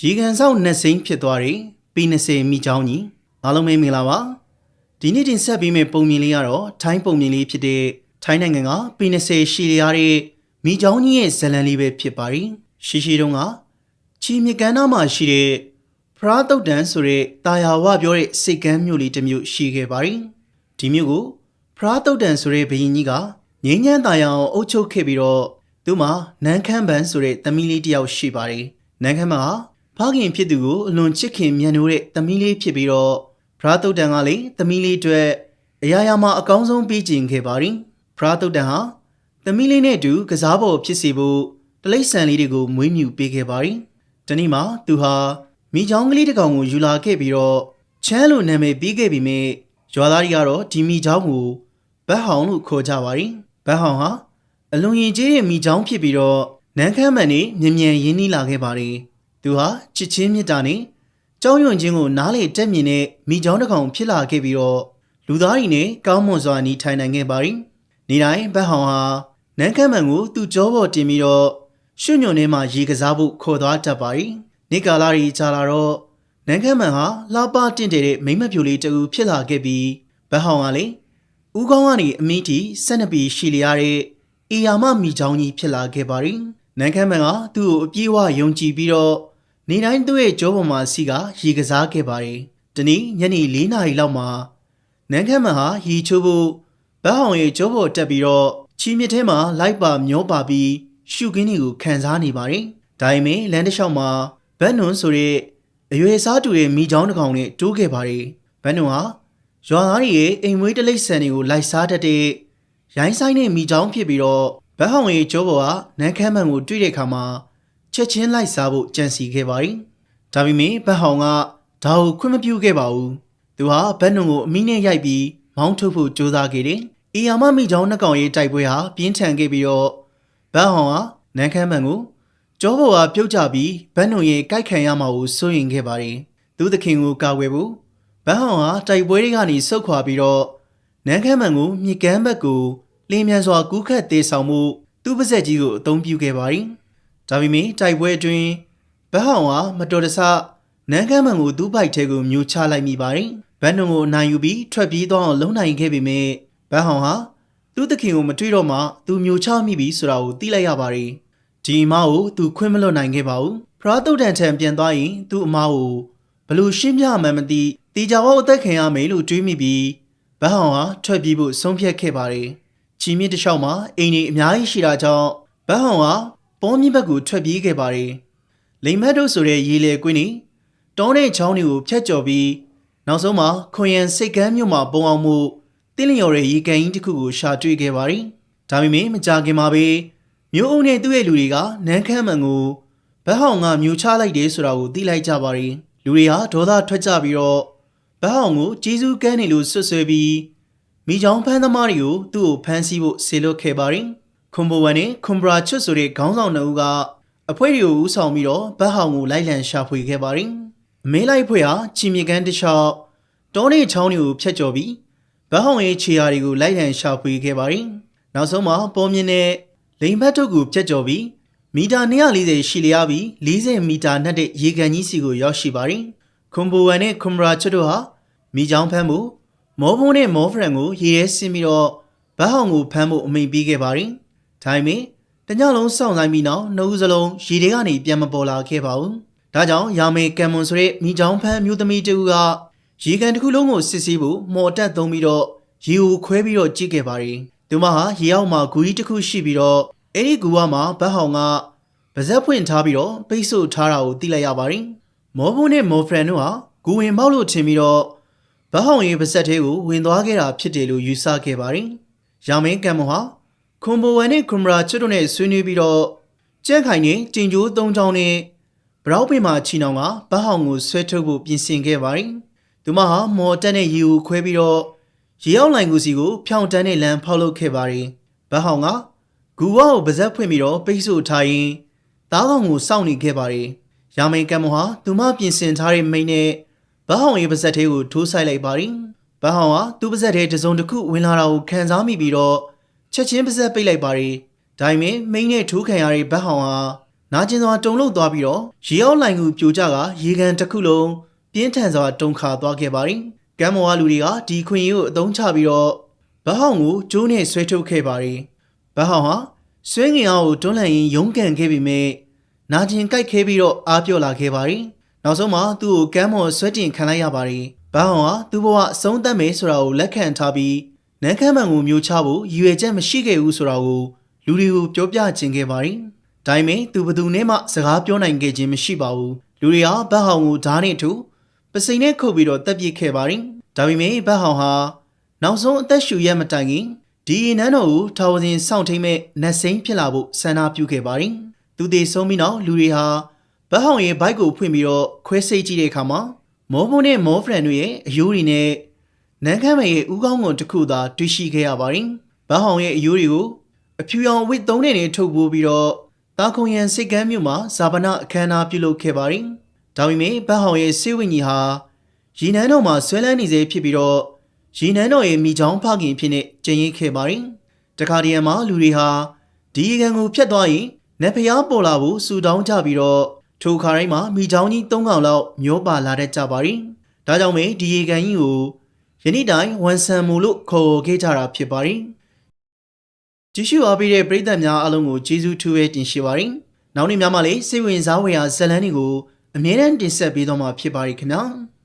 ရေကန်ဆောင်နှစ်စိမ့်ဖြစ်သွားတယ်ပီ20မိချောင်းကြီးအားလုံးပဲမင်္ဂလာပါဒီနေ့တင်ဆက်ပေးမယ့်ပုံမြင်လေးကတော့ထိုင်းပုံမြင်လေးဖြစ်တဲ့ထိုင်းနိုင်ငံကပီ20ရှိရတဲ့မိချောင်းကြီးရဲ့ဇလံလေးပဲဖြစ်ပါတယ်ရှိရှိတုန်းကချီမြကန်နာမှာရှိတဲ့ဖရာတုတ်တန်ဆိုတဲ့တာယာဝပြောတဲ့စိတ်ကမ်းမြို့လေးတစ်မြို့ရှိခဲ့ပါတယ်ဒီမြို့ကိုဖရာတုတ်တန်ဆိုတဲ့ဘုရင်ကြီးကငင်းညမ်းတာယာအောင်အုပ်ချုပ်ခဲ့ပြီးတော့သူ့မှာနန်းခမ်းပန်းဆိုတဲ့သမီးလေးတစ်ယောက်ရှိပါတယ်နန်းခမ်းပန်းက ဖခင်ဖြစ်သူကိုအလွန်ချစ်ခင်မြတ်နိုးတဲ့သမီးလေးဖြစ်ပြီးတော့ဖရာတုတ်တန်ကလည်းသမီးလေးအတွက်အရာရာမှာအကောင်းဆုံးပေးကျင်ခဲ့ပါတယ်ဖရာတုတ်တန်ဟာသမီးလေးနဲ့အတူကစားပေါ်ဖြစ်စေဖို့တလိษံလေးတွေကိုမွေးမြူပေးခဲ့ပါတယ်ဒီနေ့မှာသူဟာမိချောင်းကလေးတစ်ကောင်ကိုယူလာခဲ့ပြီးတော့ချမ်းလို့နာမည်ပေးခဲ့ပြီးမြဲရွာသားတွေကတော့ဒီမိချောင်းကိုဘတ်ဟောင်လို့ခေါ်ကြပါတယ်ဘတ်ဟောင်ဟာအလွန်ရင်ကျေးတဲ့မိချောင်းဖြစ်ပြီးတော့နန်းခမ်းမှန်နေမြ мян ရင်းနှီးလာခဲ့ပါတယ် သူဟာချစ်ချင်းမြတ်တာနဲ့ကြောင်းရွံ့ခြင်းကိုနားလေတက်မြင်တဲ့မိချောင်းတစ်ကောင်ဖြစ်လာခဲ့ပြီးတော့လူသားတွေနဲ့ကောင်းမွန်စွာနေထိုင်နိုင်ခဲ့ပါရီ။နေတိုင်းဘတ်ဟောင်ဟာနန်းခမ်းမန်ကိုသူ့ကြောပေါ်တင်ပြီးတော့ရွှွညွန်ထဲမှာရေကစားဖို့ခေါ်သွားတတ်ပါရီ။နေကာလာရီကြာလာတော့နန်းခမ်းမန်ဟာလှပတင့်တယ်တဲ့မိမ့်မပြိုလေးတူဖြစ်လာခဲ့ပြီးဘတ်ဟောင်ကလေဦးကောင်းကနေအမီးတီဆက်နှစ်ပီရှိလျရတဲ့အေယာမမိချောင်းကြီးဖြစ်လာခဲ့ပါရီ။နန်းခမ်းမန်ကသူ့ကိုအပြေးအဝယုံကြည်ပြီးတော့ နေတိုင်းသူ့ရဲ့ကြောပေါ်မှာစီကရေကစားခဲ့ပါတယ်။ဒီနေ့ညနေ၄နာရီလောက်မှာနန်းခမ်းမန်ဟာရေချိုးဖို့ဘတ်ဟောင်ရဲ့ကြောပေါ်တက်ပြီးတော့ချီမြစ်ထဲမှာလိုက်ပါမျောပါပြီးရှုခင်းတွေကိုခံစားနေပါတယ်။ဒါပေမဲ့လမ်းတစ်လျှောက်မှာဘတ်နွန်ဆိုတဲ့အရွယ်စားတူတဲ့မိချောင်းတစ်ကောင်နဲ့တိုးခဲ့ပါတယ်။ဘတ်နွန်ဟာရွာသားတွေရဲ့အိမ်မွေးတလိပ်ဆန်တွေကိုလိုက်စားတတ်တဲ့ရိုင်းဆိုင်တဲ့မိချောင်းဖြစ်ပြီးတော့ဘတ်ဟောင်ရဲ့ကြောပေါ်ကနန်းခမ်းမန်ကိုတွေ့တဲ့အခါမှာ ချက်ချင်းလိုက်စားဖို့ကြံစီခဲ့ပါရီ။ဒါပေမဲ့ဘတ်ဟောင်ကဒါကိုခွင့်မပြုခဲ့ပါဘူး။သူဟာဘတ်နုံကိုအမိနဲ့ရိုက်ပြီးမောင်းထုတ်ဖို့ကြိုးစားခဲ့တယ်။အီယာမမိချောင်းနှကောင်ရေးတိုက်ပွဲဟာပြင်းထန်ခဲ့ပြီးတော့ဘတ်ဟောင်ကနန်းခမ်းမန်ကိုကြောဘော်ကပြုတ်ကျပြီးဘတ်နုံရဲ့ကြိုက်ခံရမှာကိုစိုးရင်ခဲ့ပါရီ။သူသခင်ကိုကာကွယ်ဖို့ဘတ်ဟောင်ကတိုက်ပွဲတွေကနေဆုတ်ခွာပြီးတော့နန်းခမ်းမန်ကိုမြေကမ်းဘက်ကိုလင်းမြန်စွာကူးခတ်သေးဆောင်မှုသူ့ပါဇက်ကြီးကိုအသုံးပြုခဲ့ပါရီ။ ဒါပေမဲ့တိုက်ပွဲအတွင်းဘတ်ဟောင်ဟာမတော်တဆနန်းကမ်းမန်ကိုသူ့ဘိုက်ထဲကိုမျိုးချလိုက်မိပါတယ်။ဘတ်နုံကိုအနိုင်ယူပြီးထွက်ပြေးသွားအောင်လုံနိုင်ခဲ့ပေမဲ့ဘတ်ဟောင်ဟာသူ့သခင်ကိုမတွေ့တော့မှသူမျိုးချမိပြီဆိုတာကိုသိလိုက်ရပါတယ်။ဒီအမားကိုသူခွင့်မလွတ်နိုင်ခဲ့ပါဘူး။ဖရာတုတ်တန်ထံပြန်သွားရင်သူ့အမားကိုဘလို့ရှင်းပြမှန်းမသိတေချာဝတ်အသက်ခံရမယ်လို့တွေးမိပြီးဘတ်ဟောင်ဟာထွက်ပြေးဖို့ဆုံးဖြတ်ခဲ့ပါတယ်။ချီမြင့်တစ်လျှောက်မှာအိမ်ကြီးအများကြီးရှိတာကြောင့်ဘတ်ဟောင်ဟာ ပေါ်မြင့်ဘက်ကိုထွက်ပြေးခဲ့ပါတယ်။လိမ်မတ်တို့ဆိုတဲ့ရေလေကွင်းนี่တောတဲ့ချောင်းတွေကိုဖြတ်ကျော်ပြီးနောက်ဆုံးမှာခွန်ရန်စိတ်ကမ်းမြို့မှာပုံအောင်မှုတင်းလျော်တဲ့ရေကန်ကြီးတစ်ခုကိုရှာတွေ့ခဲ့ပါတယ်။ဒါပေမဲ့မကြခင်မှာပဲမြို့အုပ်နဲ့သူ့ရဲ့လူတွေကနန်းခမ်းမန်ကိုဘတ်ဟောင်ကမြို့ချလိုက်တယ်ဆိုတာကိုသိလိုက်ကြပါတယ်။လူတွေဟာဒေါသထွက်ကြပြီးတော့ဘတ်ဟောင်ကိုကျေးဇူးကမ်းနေလို့ဆွတ်ဆွဲပြီးမိချောင်းဖမ်းသမားတွေကိုသူ့ကိုဖမ်းဆီးဖို့ဆေလွတ်ခဲ့ပါတယ်။ ခွန်ဘိုဝမ်နဲ့ခွန်ဘရာချွတ်ဆိုတဲ့ခေါင်းဆောင်နှစ်ဦးကအဖွဲတွေကိုဦးဆောင်ပြီးတော့ဘတ်ဟောင်ကိုလိုက်လံရှာဖွေခဲ့ပါတယ်။အမဲလိုက်ဖွဲဟာချီမြေကန်းတစ်လျှောက်တောနေချောင်းတွေကိုဖျက်ကျော်ပြီးဘတ်ဟောင်ရဲ့ခြေရာတွေကိုလိုက်လံရှာဖွေခဲ့ပါတယ်။နောက်ဆုံးမှာပေါ်မြင့်တဲ့လိန်ဘတ်တို့ကိုဖျက်ကျော်ပြီးမီတာ240ရှိလျားပြီး40မီတာနှက်တဲ့ရေကန်ကြီးစီကိုရောက်ရှိပါတယ်။ခွန်ဘိုဝမ်နဲ့ခွန်ဘရာချွတ်တို့ဟာမိချောင်းဖမ်းမှုမောဘုံနဲ့မောဖရန်ကိုရေရဲဆင်းပြီးတော့ဘတ်ဟောင်ကိုဖမ်းဖို့အမိန့်ပေးခဲ့ပါတယ်။ ဒါပေမဲ့တညလုံးစောင့်ဆိုင်ပြီးနောက်နှုတ်စလုံးရေတွေကနေပြန်မပေါ်လာခဲ့ပါဘူး။ဒါကြောင့်ရာမေကံမွန်ဆိုတဲ့မိချောင်းဖန်းမျိုးသမီးတူကရေကန်တစ်ခုလုံးကိုစစ်ဆေးဖို့မော်တက်သုံးပြီးတော့ရေကိုခွဲပြီးတော့ကြည့်ခဲ့ပါတယ်။သူမဟာရေအောက်မှာဂူကြီးတစ်ခုရှိပြီးတော့အဲ့ဒီဂူဝမှာဘတ်ဟောင်ကပါဇက်ဖွင့်ထားပြီးတော့ပိတ်ဆို့ထားတာကိုသိလိုက်ရပါတယ်။မော်ဘုံနဲ့မော်ဖရန်တို့ဟာဂူဝင်ပေါက်လို့ထင်ပြီးတော့ဘတ်ဟောင်ရဲ့ပါဇက်သေးကိုဝင်သွားခဲ့တာဖြစ်တယ်လို့ယူဆခဲ့ပါတယ်။ရာမေကံမွန်ဟာ ခွန်ဘိုဝမ်နဲ့ခွန်မရာချွတ်တို့နဲ့ဆွေးနွေးပြီးတော့ကြက်ခိုင်နဲ့တင်ကြိုးသုံးချောင်းနဲ့ဘရောက်ပင်မှာချီနောင်ကဘတ်ဟောင်ကိုဆွဲထုတ်ဖို့ပြင်ဆင်ခဲ့ပါတယ်။သူမဟာမော်တက်နဲ့ရေကိုခွဲပြီးတော့ရေရောက်လိုင်ကူစီကိုဖြောင်းတန်းနဲ့လမ်းဖောက်လုပ်ခဲ့ပါတယ်။ဘတ်ဟောင်ကဂူဝါကိုပါဇက်ဖွင့်ပြီးတော့ပိတ်ဆို့ထားရင်သားကောင်ကိုစောင့်နေခဲ့ပါတယ်။ရာမိန်ကံမဟာသူမပြင်ဆင်ထားတဲ့မိန်နဲ့ဘတ်ဟောင်ရဲ့ပါဇက်သေးကိုထိုးဆိုင်လိုက်ပါတယ်။ဘတ်ဟောင်ကသူ့ပါဇက်သေးတစ်စုံတစ်ခုဝင်လာတာကိုခံစားမိပြီးတော့ ချက်ချင်းပါဇက်ပိတ်လိုက်ပါရီဒါပေမဲ့မိန်းနဲ့ထိုးခံရတဲ့ဘတ်ဟောင်ဟာနာကျင်စွာတုန်လှုပ်သွားပြီးတော့ရေအောက်လိုင်ကူပြိုကျကရေကန်တစ်ခုလုံးပြင်းထန်စွာတုန်ခါသွားခဲ့ပါတယ်။ကမ်းမော်ကလူတွေကဒီခွင်ကြီးကိုအသုံးချပြီးတော့ဗဟောင်းကိုကျိုးနဲ့ဆွဲထုတ်ခဲ့ပါတယ်။ဗဟောင်းဟာဆွဲငင်အောင်ကိုတွန်းလှန်ရင်းရုန်းကန်ခဲ့ပေမဲ့နာကျင်ကြိုက်ခဲပြီးတော့အားပြော့လာခဲ့ပါတယ်။နောက်ဆုံးမှာသူ့ကိုကမ်းမော်ဆွဲတင်ခံလိုက်ရပါတယ်။ဗဟောင်းဟာသူ့ဘဝအဆုံးသတ်မယ်ဆိုတာကိုလက်ခံထားပြီး နန်းခမ်းမှန်ကိုမျိုးချဖို့ရည်ရွယ်ချက်မရှိခဲ့ဘူးဆိုတာကိုလူတွေကိုပြောပြချင်ခဲ့ပါတယ်။ဒါပေမဲ့သူဘသူနဲ့မှစကားပြောနိုင်ခဲ့ခြင်းမရှိပါဘူး။လူတွေဟာဗဟောင်းကိုဓာတ်နဲ့ထုပစိန်နဲ့ခုတ်ပြီးတော့တက်ပစ်ခဲ့ပါတယ်။ဒါပေမဲ့ဗဟောင်းဟာနောက်ဆုံးအသက်ရှူရမတိုင်ခင်ဒီနန်းတော်ကိုထာဝစဉ်စောင့်ထိန်မဲ့နတ်စိမ့်ဖြစ်လာဖို့ဆန္ဒပြုခဲ့ပါတယ်။သူတည်ဆုံးပြီးနောက်လူတွေဟာဗဟောင်းရဲ့ဘိုက်ကိုဖွင့်ပြီးတော့ခွဲစိတ်ကြည့်တဲ့အခါမှာမောဘုံနဲ့မောဖရန်တို့ရဲ့အယိုးတွေနဲ့ နန်းခမ်းမရဲ့ဥကောင်းကွန်တစ်ခုသာတွေ့ရှိခဲ့ရပါတယ်။ဗဟောင်းရဲ့အယိုးတွေကိုအဖြူရောင်ဝစ်သုံးတဲ့နဲ့ထုတ်ပိုးပြီးတော့တာခုံရန်စိတ်ကမ်းမြို့မှာဇာပနာအခမ်းအနားပြုလုပ်ခဲ့ပါတယ်။ဒါပေမဲ့ဗဟောင်းရဲ့စေဝိညာဉ်ဟာရီနန်းတော်မှာဆွဲလန်းနေစေဖြစ်ပြီးတော့ရီနန်းတော်ရဲ့မိချောင်းဖခင်ဖြစ်နေကျင်ရိတ်ခဲ့ပါတယ်။တခါတည်းမှာလူတွေဟာဒီရေကန်ကိုဖျက်သွားရင်နတ်ဖျားပေါ်လာဖို့ဆူတောင်းကြပြီးတော့ထိုခါတိုင်းမှာမိချောင်းကြီး၃កောင်လောက်မျောပါလာတတ်ကြပါတယ်။ဒါကြောင့်ပဲဒီရေကန်ကြီးကို ယနေ့တိုင်းဝန်ဆန်မူလို့ခေါ်ခဲ့ကြတာဖြစ်ပါတယ်။ကြည့်ရှုအားပေးတဲ့ပရိသတ်များအားလုံးကိုကျေးဇူးထူးပဲတင်ရှိပါတယ်။နောက်နေ့များမှလည်းစိတ်ဝင်စားဖွယ်ရာဇာတ်လမ်းတွေကိုအမြဲတမ်းတင်ဆက်ပေးသွားမှာဖြစ်ပါတယ်ခင်ဗျာ။